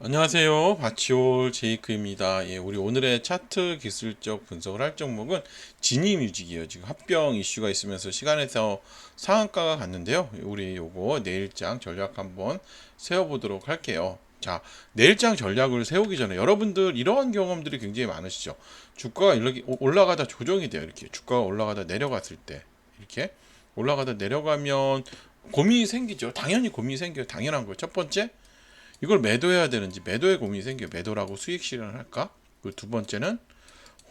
안녕하세요. 바치올 제이크입니다. 예, 우리 오늘의 차트 기술적 분석을 할 종목은 진입뮤직이에요. 지금 합병 이슈가 있으면서 시간에서 상한가가 갔는데요. 우리 요거 내일장 전략 한번 세워보도록 할게요. 자, 내일장 전략을 세우기 전에 여러분들 이러한 경험들이 굉장히 많으시죠. 주가가 이렇게 올라가다 조정이 돼요. 이렇게 주가가 올라가다 내려갔을 때 이렇게 올라가다 내려가면 고민이 생기죠. 당연히 고민이 생겨요. 당연한 거예요. 첫 번째 이걸 매도해야 되는지 매도의 고민이 생겨 매도라고 수익 실현을 할까? 그리고 두 번째는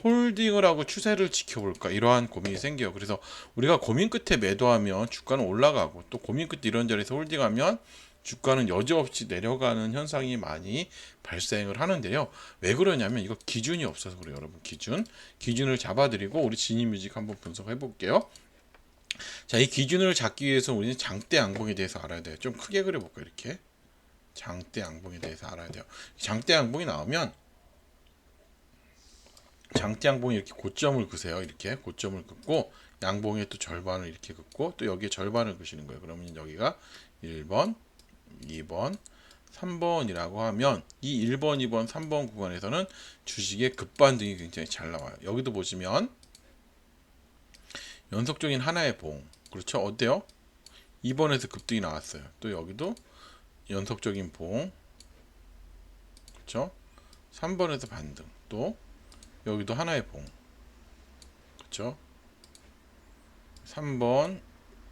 홀딩을 하고 추세를 지켜볼까 이러한 고민이 생겨요. 그래서 우리가 고민 끝에 매도하면 주가는 올라가고 또 고민 끝에 이런 자리에서 홀딩하면 주가는 여지없이 내려가는 현상이 많이 발생을 하는데요. 왜 그러냐면 이거 기준이 없어서 그래요, 여러분. 기준. 기준을 잡아드리고 우리 진입뮤직 한번 분석해 볼게요. 자, 이 기준을 잡기 위해서 우리는 장대 양봉에 대해서 알아야 돼요. 좀 크게 그려볼까요, 이렇게. 장대 양봉에 대해서 알아야 돼요. 장대 양봉이 나오면 장대 양봉이 이렇게 고점을 그세요. 이렇게 고점을 긋고 양봉의 또 절반을 이렇게 긋고 또 여기에 절반을 그시는 거예요. 그러면 여기가 1번, 2번, 3번이라고 하면 이 1번, 2번, 3번 구간에서는 주식의 급반등이 굉장히 잘 나와요. 여기도 보시면 연속적인 하나의 봉. 그렇죠? 어때요? 2번에서 급등이 나왔어요. 또 여기도 연속적인 봉. 그렇죠? 3번에서 반등. 또 여기도 하나의 봉. 그렇죠? 3번,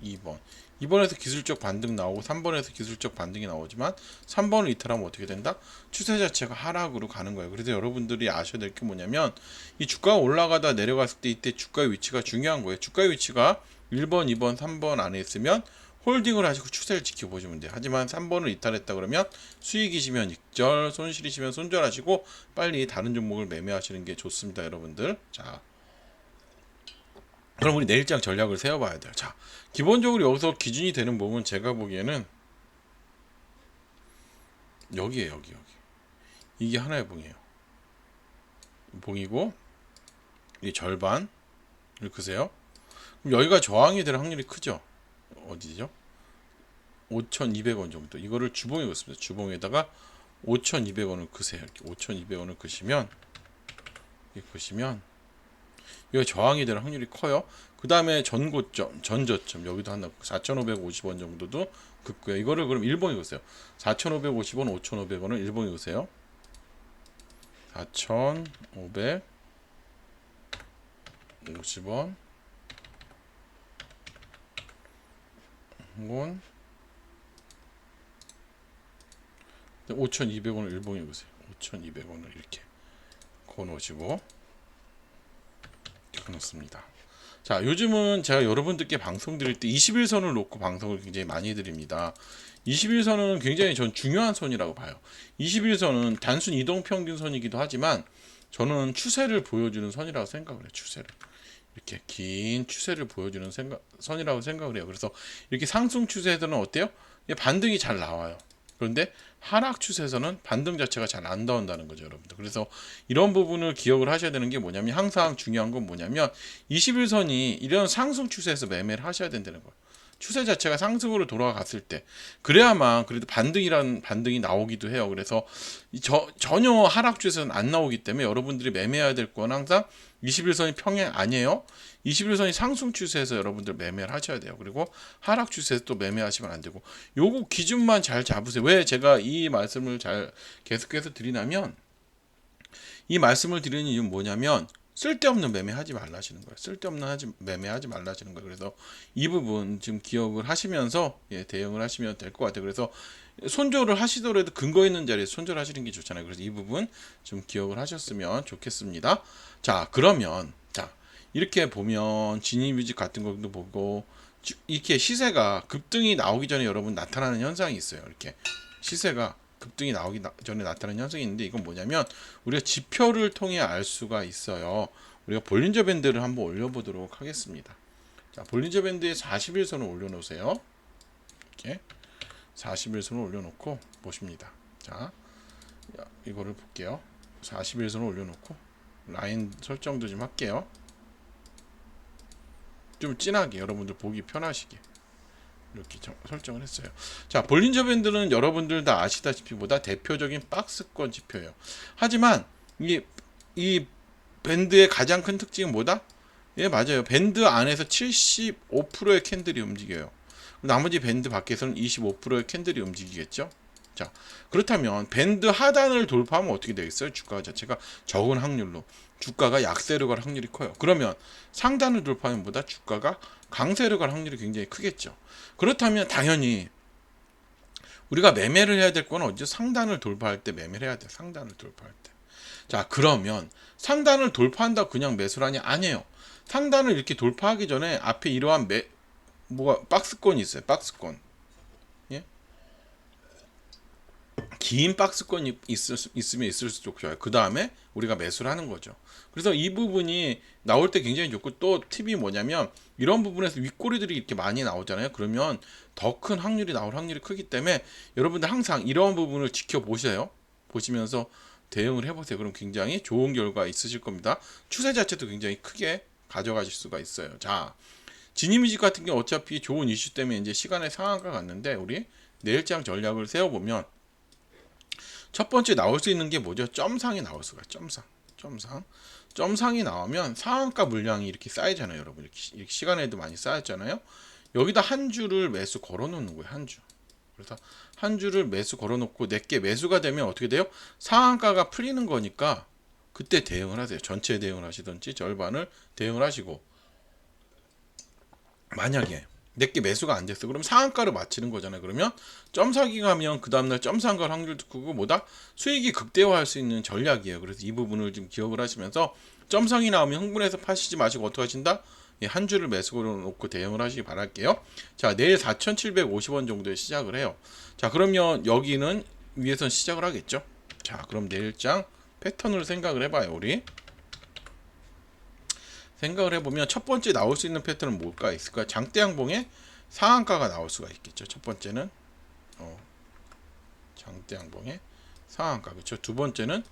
2번. 2번에서 기술적 반등 나오고 3번에서 기술적 반등이 나오지만 3번을 이탈하면 어떻게 된다? 추세 자체가 하락으로 가는 거예요. 그래서 여러분들이 아셔야 될 게 뭐냐면 이 주가가 올라가다 내려갔을 때 이때 주가의 위치가 중요한 거예요. 주가의 위치가 1번, 2번, 3번 안에 있으면 홀딩을 하시고 추세를 지켜보시면 돼요. 하지만 3번을 이탈했다 그러면 수익이시면 익절, 손실이시면 손절하시고 빨리 다른 종목을 매매하시는 게 좋습니다, 여러분들. 자. 그럼 우리 내일장 전략을 세워봐야 돼요. 자, 기본적으로 여기서 기준이 되는 부분은 제가 보기에는 여기에 여기 여기 이게 하나의 봉이에요. 봉이고 이 절반을 크세요. 그럼 여기가 저항이 될 확률이 크죠. 어디죠? 5,200원 정도. 이거를 주봉에 넣습니다. 주봉에다가 5,200원을 그세요. 이렇게 5,200원을 그시면 이렇게 그시면 이거 저항이 될 확률이 커요. 그 다음에 전고점, 전저점 여기도 하나 4,550원 정도도 긋고요. 이거를 그럼 일봉에 그세요. 4,550원, 5,500원을 일봉에 그세요. 4,550원 원 5,200원을 일봉에 보세요. 5,200원을 이렇게 거 놓으시고 이렇게 놓습니다. 자, 요즘은 제가 여러분들께 방송 드릴 때 21선을 놓고 방송을 굉장히 많이 드립니다. 21선은 굉장히 전 중요한 선이라고 봐요. 21선은 단순 이동 평균 선이기도 하지만 저는 추세를 보여주는 선이라고 생각을 해요. 추세를. 이렇게 긴 추세를 보여주는 생각, 선이라고 생각을 해요. 그래서 이렇게 상승 추세에서는 어때요? 반등이 잘 나와요. 그런데 하락 추세에서는 반등 자체가 잘 안 나온다는 거죠, 여러분들. 그래서 이런 부분을 기억을 하셔야 되는 게 뭐냐면 항상 중요한 건 뭐냐면 21선이 이런 상승 추세에서 매매를 하셔야 된다는 거예요. 추세 자체가 상승으로 돌아갔을 때 그래야만 그래도 반등이라는 반등이 나오기도 해요. 그래서 저, 전혀 하락 추세는 안 나오기 때문에 여러분들이 매매해야 될 건 항상 21선이 평행 아니에요. 21선이 상승 추세에서 여러분들 매매를 하셔야 돼요. 그리고 하락 추세에서 또 매매하시면 안 되고 요거 기준만 잘 잡으세요. 왜 제가 이 말씀을 잘 계속해서 드리냐면 이 말씀을 드리는 이유는 뭐냐면 쓸데없는 매매하지 말라시는 거예요. 쓸데없는 하지 매매하지 말라시는 거예요. 그래서 이 부분 지금 기억을 하시면서 예, 대응을 하시면 될 것 같아요. 그래서 손절을 하시더라도 근거 있는 자리에서 손절하시는 게 좋잖아요. 그래서 이 부분 좀 기억을 하셨으면 좋겠습니다. 자, 그러면 자 이렇게 보면 진입뮤직 같은 것도 보고 이렇게 시세가 급등이 나오기 전에 여러분 나타나는 현상이 있어요. 이렇게 시세가 급등이 나오기 전에 나타나는 현상이 있는데 이건 뭐냐면 우리가 지표를 통해 알 수가 있어요. 우리가 볼린저 밴드를 한번 올려보도록 하겠습니다. 자, 볼린저 밴드에 41선을 올려놓으세요. 이렇게 41선을 올려놓고 보십니다. 자, 이거를 볼게요. 41선을 올려놓고 라인 설정도 좀 할게요. 좀 진하게 여러분들 보기 편하시게 이렇게 정- 설정을 했어요. 자, 볼린저 밴드는 여러분들 다 아시다시피 보다 대표적인 박스권 지표예요. 하지만 이, 이 밴드의 가장 큰 특징은 뭐다? 예, 맞아요. 밴드 안에서 75%의 캔들이 움직여요. 나머지 밴드 밖에서는 25%의 캔들이 움직이겠죠. 자, 그렇다면 밴드 하단을 돌파하면 어떻게 되겠어요? 주가 자체가 적은 확률로 주가가 약세로 갈 확률이 커요. 그러면 상단을 돌파하면 보다 주가가 강세로 갈 확률이 굉장히 크겠죠. 그렇다면 당연히 우리가 매매를 해야 될 건 어디죠? 상단을 돌파할 때 매매를 해야 돼. 상단을 돌파할 때. 자, 그러면 상단을 돌파한다 고 그냥 하냐? 아니에요. 상단을 이렇게 돌파하기 전에 앞에 이러한 매 뭐가 박스권이 있어요. 박스권. 예? 긴 박스권이 있을 수- 있으면 있을수록 좋아요. 그 다음에 우리가 매수를 하는 거죠. 그래서 이 부분이 나올 때 굉장히 좋고 또 팁이 뭐냐면 이런 부분에서 윗꼬리들이 이렇게 많이 나오잖아요. 그러면 더 큰 확률이 나올 확률이 크기 때문에 여러분들 항상 이런 부분을 지켜보세요. 보시면서 대응을 해보세요. 그럼 굉장히 좋은 결과 있으실 겁니다. 추세 자체도 굉장히 크게 가져가실 수가 있어요. 자, 진이뮤직 같은 경우 어차피 좋은 이슈 때문에 이제 시간의 상한가 갔는데 우리 내일장 전략을 세워보면 첫 번째 나올 수 있는 게 뭐죠? 점상이 나올 수가. 점상. 점상. 점상이 나오면 상한가 물량이 이렇게 쌓이잖아요, 여러분. 이렇게, 시- 이렇게 시간에도 많이 쌓였잖아요. 여기다 한 주를 매수 걸어 놓는 거예요, 한 주. 그래서 한 주를 매수 걸어 놓고 내게 매수가 되면 어떻게 돼요? 상한가가 풀리는 거니까 그때 대응을 하세요. 전체 대응을 하시든지 절반을 대응을 하시고 만약에 내게 매수가 안 됐어. 그럼 상한가를 맞추는 거잖아요. 그러면 점 사기 가면 그 다음날 점 상갈 확률도 크고 뭐다 수익이 극대화할 수 있는 전략이에요. 그래서 이 부분을 좀 기억을 하시면서 점 상이 나오면 흥분해서 파시지 마시고 어떻게 하신다? 예, 한 주를 매수로 놓고 대응을 하시기 바랄게요. 자, 내일 4,750원 정도에 시작을 해요. 자, 그러면 여기는 위에선 시작을 하겠죠. 자, 그럼 내일장 패턴을 생각을 해봐요, 우리. 생각을 해보면 첫 번째 나올 수 있는 패턴은 뭘까 있을까? 장대양봉에 상한가가 나올 수가 있겠죠. 첫 번째는 어, 장대양봉에 상한가 그렇죠. 두 번째는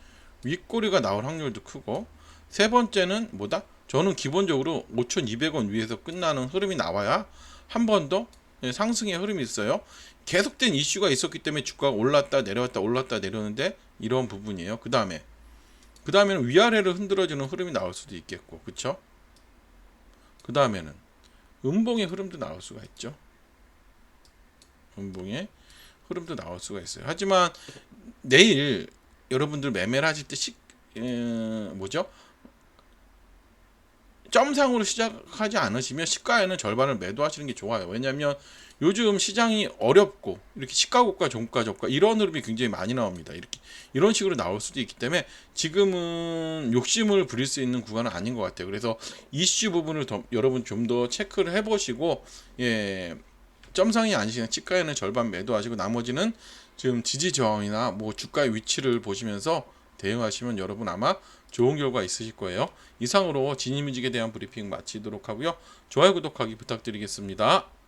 윗꼬리가 나올 확률도 크고 세 번째는 뭐다? 저는 기본적으로 5,200원 위에서 끝나는 흐름이 나와야 한 번 더 상승의 흐름이 있어요. 계속된 이슈가 있었기 때문에 주가가 올랐다 내려왔다 올랐다 내려오는데 이런 부분이에요. 그 다음에 그 다음에는 위아래를 흔들어주는 흐름이 나올 수도 있겠고, 그쵸? 그 다음에는 음봉의 흐름도 나올 수가 있죠. 음봉의 흐름도 나올 수가 있어요. 하지만 내일 여러분들 매매를 하실 때 시, 에, 뭐죠? 점상으로 시작하지 않으시면 시가에는 절반을 매도하시는 게 좋아요. 왜냐하면 요즘 시장이 어렵고 이렇게 시가고가 종가 저가 이런 흐름이 굉장히 많이 나옵니다. 이렇게 이런 식으로 나올 수도 있기 때문에 지금은 욕심을 부릴 수 있는 구간은 아닌 것 같아요. 그래서 이슈 부분을 더, 여러분 좀 더 체크를 해보시고 예 점상이 아니시는 시가에는 절반 매도하시고 나머지는 지금 지지 저항이나 뭐 주가의 위치를 보시면서 대응하시면 여러분 아마 좋은 결과 있으실 거예요. 이상으로 진이뮤직에 대한 브리핑 마치도록 하고요. 좋아요 구독하기 부탁드리겠습니다.